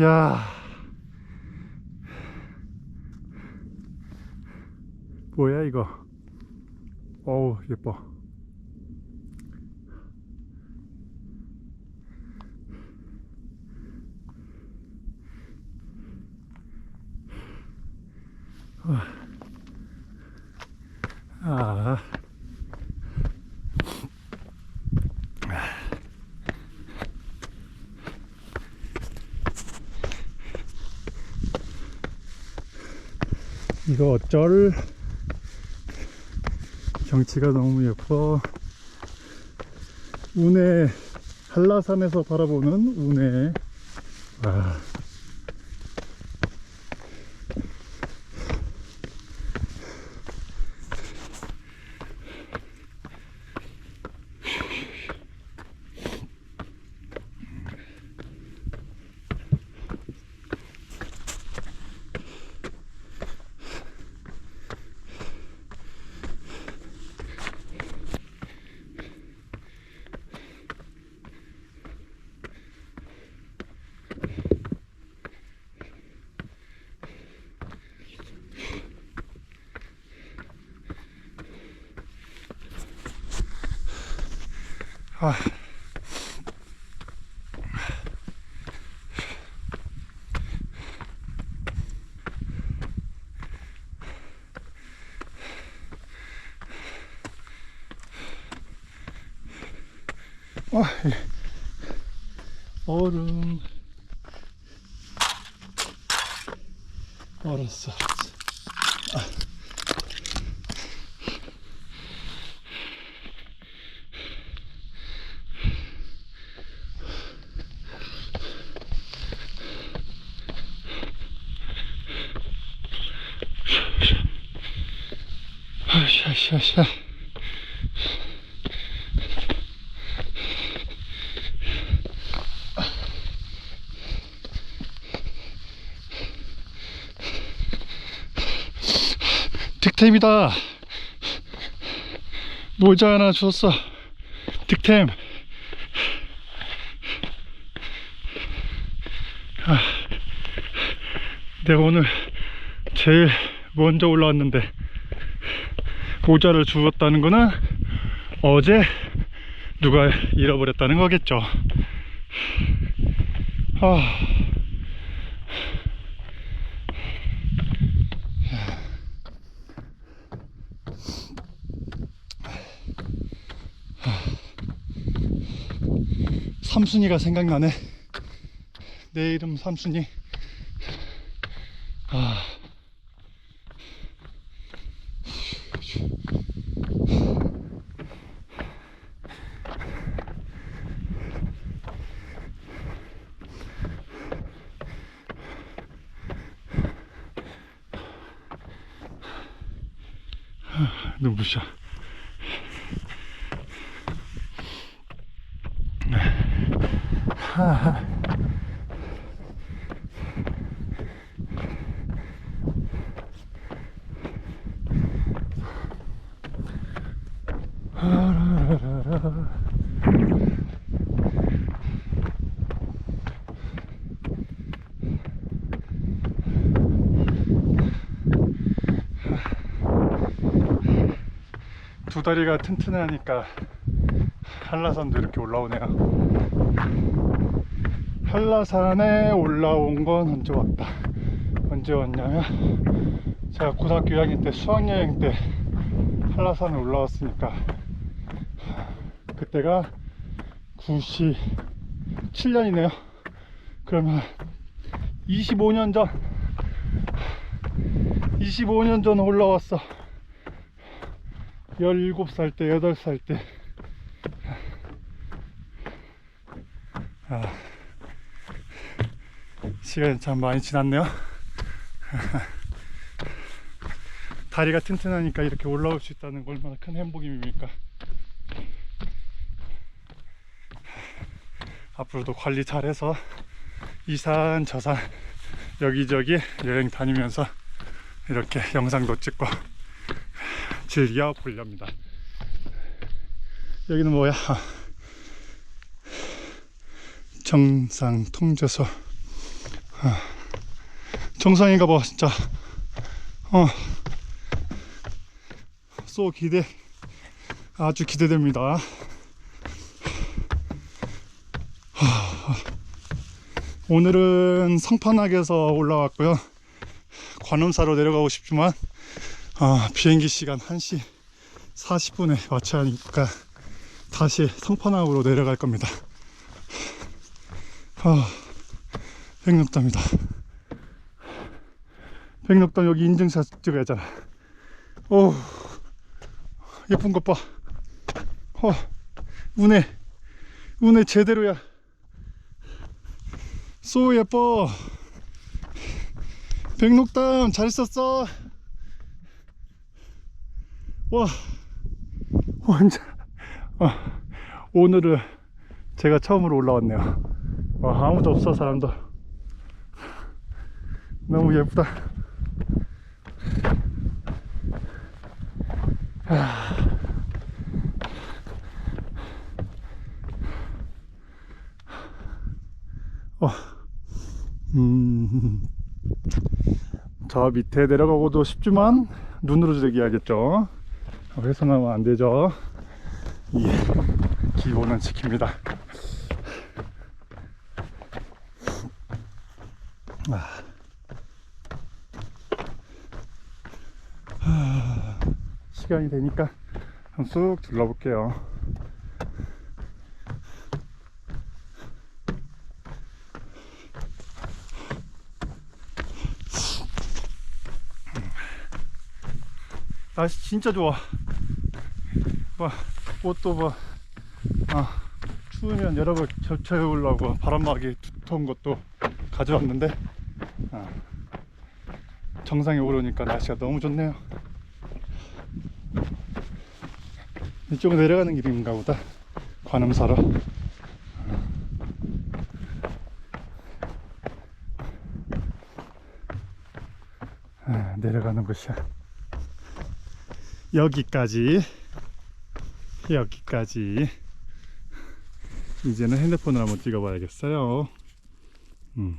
야. 뭐야 이거? 어우 예뻐. 아. 이거 어쩔? 경치가 너무 예뻐. 운해 한라산에서 바라보는 운해 와. 아. 아, 예. 얼음 알았어 알았어 아 샤샤샤 득템이다. 모자 하나 줬어. 득템. 아, 내가 오늘 제일 먼저 올라왔는데 모자를 주었다는 거는 어제 누가 잃어버렸다는 거겠죠. 아. 삼순이가 생각나네. 내 이름 삼순이. 아. 那不下 두 다리가 튼튼하니까 한라산도 이렇게 올라오네요. 한라산에 올라온 건 언제 왔다. 언제 왔냐면 제가 고등학교 1학년 때 수학여행 때 한라산에 올라왔으니까 그때가 97년이네요. 그러면 25년 전 25년 전 올라왔어. 17살 때, 8살 때. 아, 시간이 참 많이 지났네요. 다리가 튼튼하니까 이렇게 올라올 수 있다는 거 얼마나 큰 행복입니까? 앞으로도 관리 잘해서 이산 저산 여기저기 여행 다니면서 이렇게 영상도 찍고 즐겨 보렵니다. 여기는 뭐야? 정상 통제소 정상인가 봐 진짜 어. 쏘 기대 아주 기대됩니다 하, 오늘은 성판악에서 올라왔고요 관음사로 내려가고 싶지만 아, 비행기 시간 1시 40분에 맞춰야 하니까 다시 성판악으로 내려갈 겁니다. 아, 백록담이다. 백록담 여기 인증샷 찍어야 잖아. 오 예쁜 것 봐. 어, 운해 운해 제대로야. 쏘 예뻐. 백록담 잘 썼어 와. 완전. 어, 오늘은 제가 처음으로 올라왔네요. 와 아무도 없어 사람도. 너무 예쁘다. 어, 음, 저 밑에 내려가고도 쉽지만 눈으로 즐겨야겠죠. 훼손하면 안 되죠. 예, 기본은 지킵니다. 아. 하, 시간이 되니까 한번 쑥 둘러볼게요. 날씨 진짜 좋아. 봐, 옷도 봐. 아, 추우면 여러 걸 적셔오려고 바람막이 두터운 것도 가져왔는데, 아, 정상에 오르니까 날씨가 너무 좋네요. 이쪽으로 내려가는 길인가 보다. 관음사로. 아, 내려가는 곳이야. 여기까지 여기까지 이제는 핸드폰으로 한번 찍어 봐야겠어요 음.